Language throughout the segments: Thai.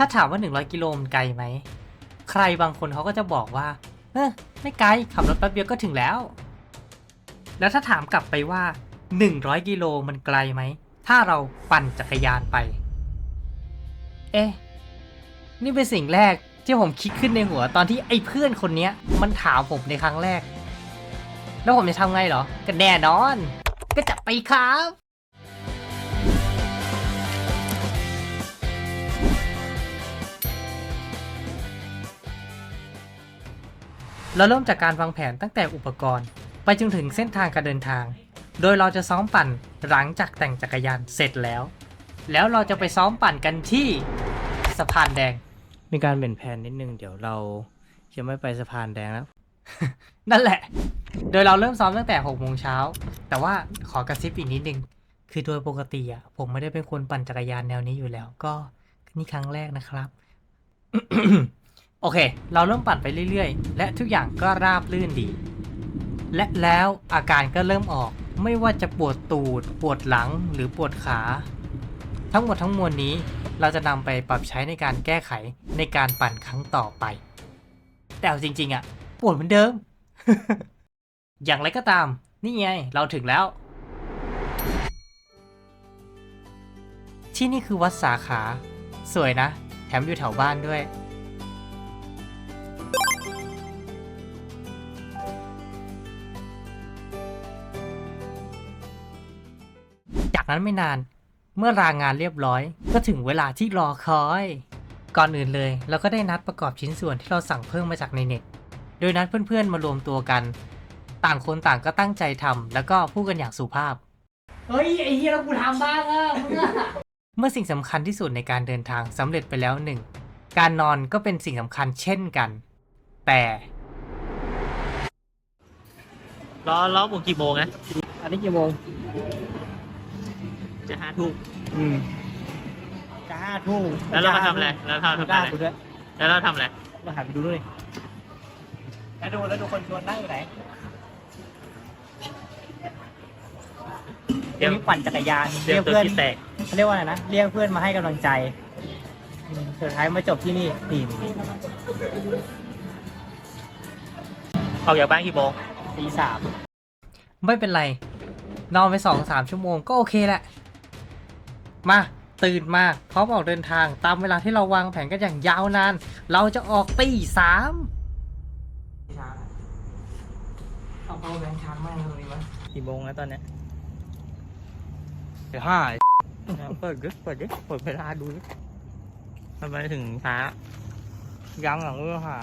ถ้าถามว่า 100 กิโลมันไกลไหม ใครบางคนเขาก็จะบอกว่า เออไม่ไกล ขับรถแป๊บเดียวก็ถึงแล้ว แล้วถ้าถามกลับไปว่า 100 กิโลมันไกลไหม ถ้าเราปั่นจักรยานไป เอ๊ะ นี่เป็นสิ่งแรกที่ผมคิดขึ้นในหัวตอนที่ไอ้เพื่อนคนนี้มันถามผมในครั้งแรก แล้วผมจะทำไงเหรอ ก็แน่นอน ก็จับไปครับ เราเริ่มจากการวางแผนตั้งแต่อุปกรณ์ ไปจนถึงเส้นทางการเดินทาง โดยเราจะซ้อมปั่นหลังจากแต่งจักรยานเสร็จแล้ว แล้วเราจะไปซ้อมปั่นกันที่สะพานแดง มีการเปลี่ยนแผนนิดนึง เดี๋ยวเราจะไม่ไปสะพานแดงแล้ว นั่นแหละ โดยเราเริ่มซ้อมตั้งแต่6โมงเช้า แต่ว่าขอกระซิบอีกนิดนึง คือโดยปกติอะผมไม่ได้เป็นคนปั่นจักรยานแนวนี้อยู่แล้ว ก็นี่ครั้งแรกนะครับ โอเค เราเริ่มปั่นไปเรื่อยๆ และทุกอย่างก็ราบรื่นดี และแล้วอาการก็เริ่มออก ไม่ว่าจะปวดตูด ปวดหลัง หรือปวดขา ทั้งหมดทั้งมวลนี้ เราจะนำไปปรับใช้ในการแก้ไขในการปั่นครั้งต่อไป แต่เอาจริงๆอะปวดเหมือนเดิม อย่างไรก็ตาม นี่ไง เราถึงแล้ว ที่นี่คือวัดสาขา สวยนะ แถมอยู่แถวบ้านด้วย นั้นไม่นาน เมื่อรางงานเรียบร้อย ก็ถึงเวลาที่รอคอย ก่อนอื่นเลยเราก็ได้นัดประกอบชิ้นส่วนที่เราสั่งเพิ่มมาจากในเน็ต โดยนัดเพื่อนๆมารวมตัวกัน ต่างคนต่างก็ตั้งใจทำแล้วก็พูดกันอย่างสุภาพ เฮ้ยไอ้เฮียเรากูทำบ้างอะมึงอะเมื่อสิ่งสำคัญที่สุดในการเดินทางสำเร็จไปแล้วหนึ่งการนอนก็เป็นสิ่งสำคัญเช่นกัน แต่ล้อล้อหมุนกี่โมงนะอันนี้กี่โมง จะห้าทุ่มอืมจะห้าทุ่มแล้วเรามาทำอะไรแล้วเราทำอะไรดูด้วยแล้วเราทำอะไร มาหันไปดูด้วยแล้วดูแล้วดูคนชวนนั่งอยู่ไหนเตรียมนี่ปั่นจักรยานเตรียเรีมยกตัวเพื่อนคิดแตกเขาเรียกว่าอะไรนะเรียกเพื่อนมาให้กำลังใจอืมสุดท้ายมาจบที่นี่นี่นี่ออกจากบ้านกี่โมงตีสามไม่เป็นไร นอนไปสองสามชั่วโมงก็โอเคแหละ มาตื่นมาพร้อมออกเดินทางตามเวลาที่เราวางแผนกันอย่างยาวนาน เราจะออกตีสามเอาเอาแรงช้างมากตรงนี้มั้ยกี่โมงแล้วตอนเนี้ยเดี๋ยวห้าเปิดดิเปิดดิเปิดเวลาดูดิทำไมถึงช้ายังหลังเรือหา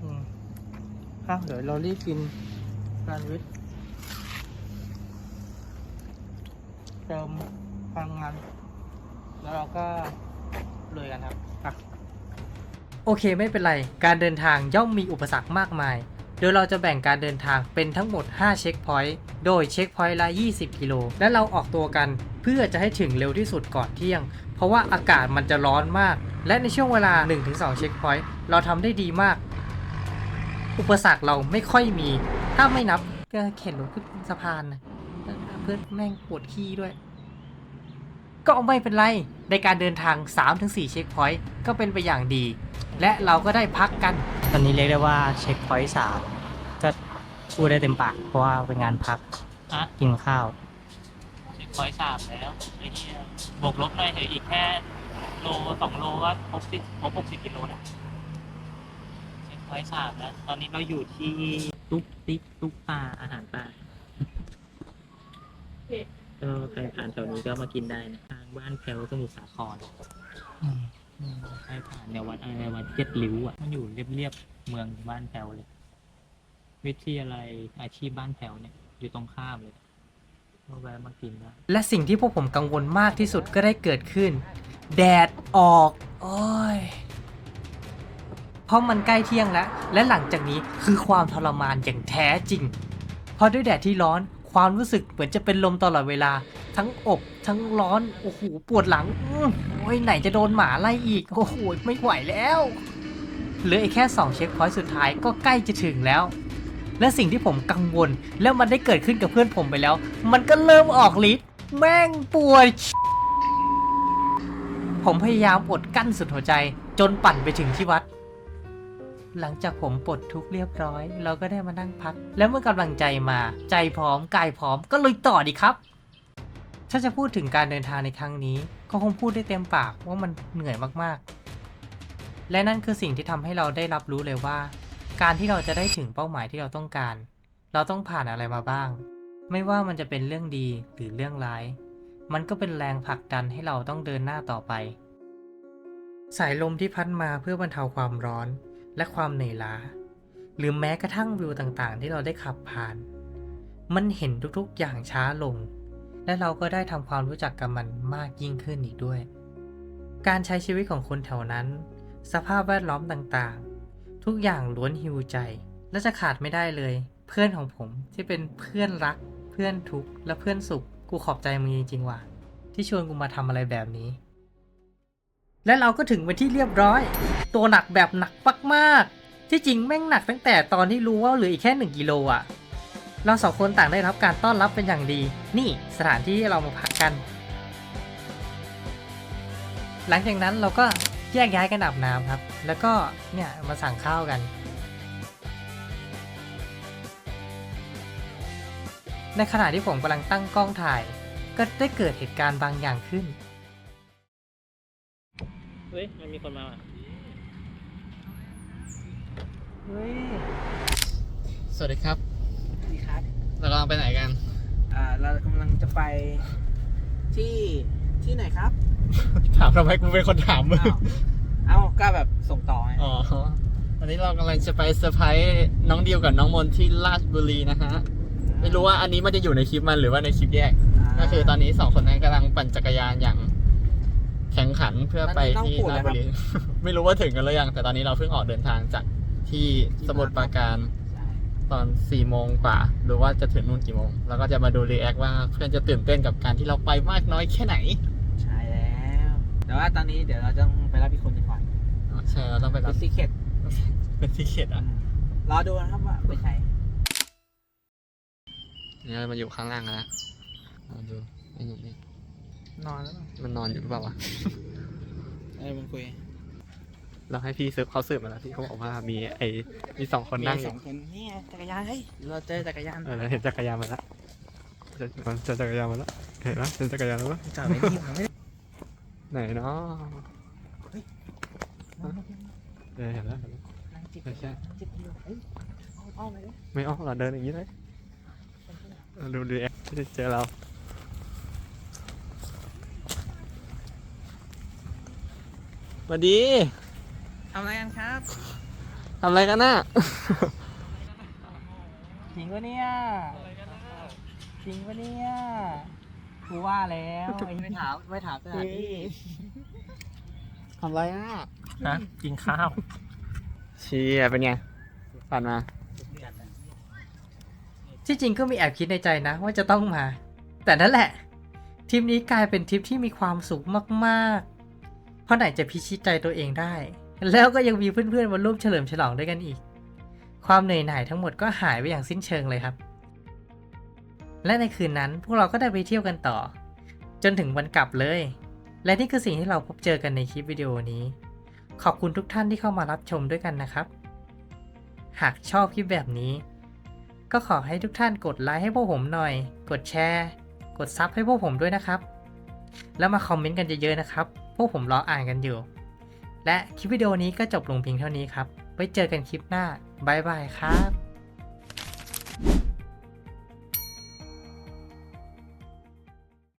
อืมอะเดี๋ยวเรารีบกินแซนด์วิชเติมพ ลังงานแล้วเราก็เลยกันครับอะโอเคไม่เป็นไร การเดินทางย่อมมีอุปสรรคมากมาย โดยเราจะแบ่งการเดินทางเป็นทั้งหมด 5 เช็คพอยต์ โดยเช็คพอยต์ละ 20 กิโล และเราออกตัวกันเพื่อจะให้ถึงเร็วที่สุดก่อนเที่ยง เพราะว่าอากาศมันจะร้อนมาก และในช่วงเวลา 1-2 เช็คพอยต์ เราทำได้ดีมาก อุปสรรคเราไม่ค่อยมี ถ้าไม่นับก็เข็นรถขึ้นสะพานนะเพื่อนแม่งปวดขี้ด้วย ก็ไม่เป็นไร ในการเดินทาง 3-4 เช็คพอยต์ก็เป็นไปอย่างดี และเราก็ได้พักกัน ตอนนี้เรียกได้ว่าเช็คพอยต์สามก็พูดได้เต็มปากเพราะว่าเป็นงานพักฮะกินข้าว เช็คพอยต์สามแล้วไอ้เหี้ยบวกลบหน่อยเถอะอีกแค่โลสองโลก็ครบสิบครบหกสิบกิโลนะเช็คพอยต์สามแล้วตอนนี้เราอยู่ที่ตุ๊กติ๊กตุ๊กปลาอาหารปลา ก็ใครผ่านแถวนี้ก็มากินได้นะทางบ้านแพลวสมุทรสาครอืมใช่ผ่านแนววัดอะไรวัดเจ็ดริ้วอะมันอยู่เรียบๆเมืองบ้านแถวเลย วิทยาลัยอาชีพบ้านแถวเนี่ย อยู่ตรงข้ามเลยก็แวะมากินได้และสิ่งที่พวกผมกังวลมากที่สุดก็ได้เกิดขึ้น แดดออก โอ้ย เพราะมันใกล้เที่ยงแล้ว และหลังจากนี้คือความทรมานอย่างแท้จริง เพราะด้วยแดดที่ร้อน ความรู้สึกเหมือนจะเป็นลมตลอดเวลา ทั้งอบทั้งร้อนโอ้โหปวดหลังโอ้ยไหนจะโดนหมาไล่อีกโอ้โหไม่ไหวแล้วเหลืออีกแค่ 2 เช็คพอยต์สุดท้ายก็ใกล้จะถึงแล้ว และสิ่งที่ผมกังวล แล้วมันได้เกิดขึ้นกับเพื่อนผมไปแล้ว มันก็เริ่มออกฤทธิ์แม่งปวดผมพยายามอดกั้นสุดหัวใจ จนปั่นไปถึงที่วัด หลังจากผมปลดทุกข์เรียบร้อย เราก็ได้มานั่งพัก แล้วเมื่อกำลังใจมา ใจพร้อมกายพร้อมก็เลยต่อดีครับ ถ้าจะพูดถึงการเดินทางในครั้งนี้ ก็คงพูดได้เต็มปากว่ามันเหนื่อยมากๆ และนั่นคือสิ่งที่ทำให้เราได้รับรู้เลยว่า การที่เราจะได้ถึงเป้าหมายที่เราต้องการ เราต้องผ่านอะไรมาบ้าง ไม่ว่ามันจะเป็นเรื่องดีหรือเรื่องร้าย มันก็เป็นแรงผลักดันให้เราต้องเดินหน้าต่อไป สายลมที่พัดมาเพื่อบรรเทาความร้อน และความเหนื่อยล้า หรือแม้กระทั่งวิวต่างๆ ที่เราได้ขับผ่าน มันเห็นทุกๆอย่างช้าลง และเราก็ได้ทำความรู้จักกับมันมากยิ่งขึ้นอีกด้วย การใช้ชีวิตของคนแถวนั้น สภาพแวดล้อมต่างๆ ทุกอย่างล้วนฮิวใจ และจะขาดไม่ได้เลย เพื่อนของผมที่เป็นเพื่อนรัก เพื่อนทุกข์และเพื่อนสุข กูขอบใจมึงจริงๆว่ะที่ชวนกูมาทำอะไรแบบนี้ และเราก็ถึงเป็นที่เรียบร้อย ตัวหนักแบบหนักมากๆที่จริงแม่งหนักตั้งแต่ตอนที่รู้ว่าเหลืออีกแค่1กิโลอะ เราสองคนต่างได้รับการต้อนรับเป็นอย่างดี นี่สถานที่ที่เรามาพักกัน หลังจากนั้นเราก็แยกย้ายกันอาบน้ำครับ แล้วก็เนี่ยมาสั่งข้าวกันในขณะที่ผมกำลังตั้งกล้องถ่าย ก็ได้เกิดเหตุการณ์บางอย่างขึ้น เฮ้ย มันมีคนมาอะ เฮ้ยสวัสดีครับ สวัสดีครับ เรากำลังไปไหนกัน อ่า เรากำลังจะไปที่ที่ไหนครับ ถามทำไมกูเป็นคนถามมึง อ้าวเอ้าก็แบบส่งต่อไงอ๋อ วันนี้เรากำลังจะไปเซอร์ไพรส์น้องดิวกับน้องมนที่ราชบุรีนะฮะ ไม่รู้ว่าอันนี้มันจะอยู่ในคลิปมันหรือว่าในคลิปแยกก็คือตอนนี้สองคนนั้นกำลังปั่นจักรยานอย่าง แข่งขันเพื่อไปที่ราชบุรี ไม่รู้ว่าถึงกันหรือยัง แต่ตอนนี้เราเพิ่งออกเดินทางจาก ที่สมุทรปราการใช่ตอน4โมงกว่าหรือว่าจะถึงนู่นกี่โมง แล้วก็จะมาดูรีแอคว่าเพื่อนจะตื่นเต้นกับการที่เราไปมากน้อยแค่ไหน ใช่แล้ว แต่ว่าตอนนี้เดี๋ยวเราต้องไปรับอีกคนหนึงก่อนอ๋อใช่เราต้องไปเป็รับนซีเคร็ตเป็นทิเก็ตอะรอดูนะครับว่าเป็นใครนี่เรามาอยู่ข้างล่างกันแล้วมาดูไอ้หนุ่มนี่นอนแล้วมันนอนอยู่หรือเปล่าวะ เออมันคุย เราให้พี่สืบเขาสืบมาแล้วที่เขาบอกว่ามีไอ้มีสองคนนั่งอมีสยู่องคนนี่ไงจักรยานเฮ้ยเราเจอจักรยานเออเราเห็นจักรยานมาแล้วเจอเจอจักรยานมาแล้วเห็นไหมเจอจักรยานแล้วปะจอดไว้นี่ผมไม่ได้ไหนเนาะนอนเออเห็นแล้วเห็นแล้วนั่งจิบไม่ใช่จิบอยู่เฮ้ยเอาเอาไปเลยไม่ออกเราเดินอย่างนี้เลยเออดูดูแอปที่จะเจอเราสวัสดีทำ อะไรกันครับทำอะไรกันน่ะ จริงปะเนี่ยจริงปะเนี่ยกูว่าแล้วไอ้ไม่ถามไม่ถามสถานที่ทำอะไรอะนะกินข้าว เชียเป็นไงผ่านมา ที่จริงก็มีแอบคิดในใจนะ ว่าจะต้องมา แต่นั่นแหละทริปนี้กลายเป็นทริปที่มีความสุขมาก ๆ เพราะไหนจะพิชิตใจตัวเองได้ แล้วก็ยังมีเพื่อนๆมาร่วมเฉลิมฉลองด้วยกันอีก ความเหนื่อยหน่ายทั้งหมดก็หายไปอย่างสิ้นเชิงเลยครับ และในคืนนั้นพวกเราก็ได้ไปเที่ยวกันต่อ จนถึงวันกลับเลย และนี่คือสิ่งที่เราพบเจอกันในคลิปวิดีโอนี้ ขอบคุณทุกท่านที่เข้ามารับชมด้วยกันนะครับ หากชอบคลิปแบบนี้ ก็ขอให้ทุกท่านกดไลค์ให้พวกผมหน่อย กดแชร์ กดซับให้พวกผมด้วยนะครับ แล้วมาคอมเมนต์กันเยอะๆนะครับ พวกผมรออ่านกันอยู่ และคลิปวิดีโอนี้ก็จบลงเพียงเท่านี้ครับ ไว้เจอกันคลิปหน้า บ๊ายบายครับ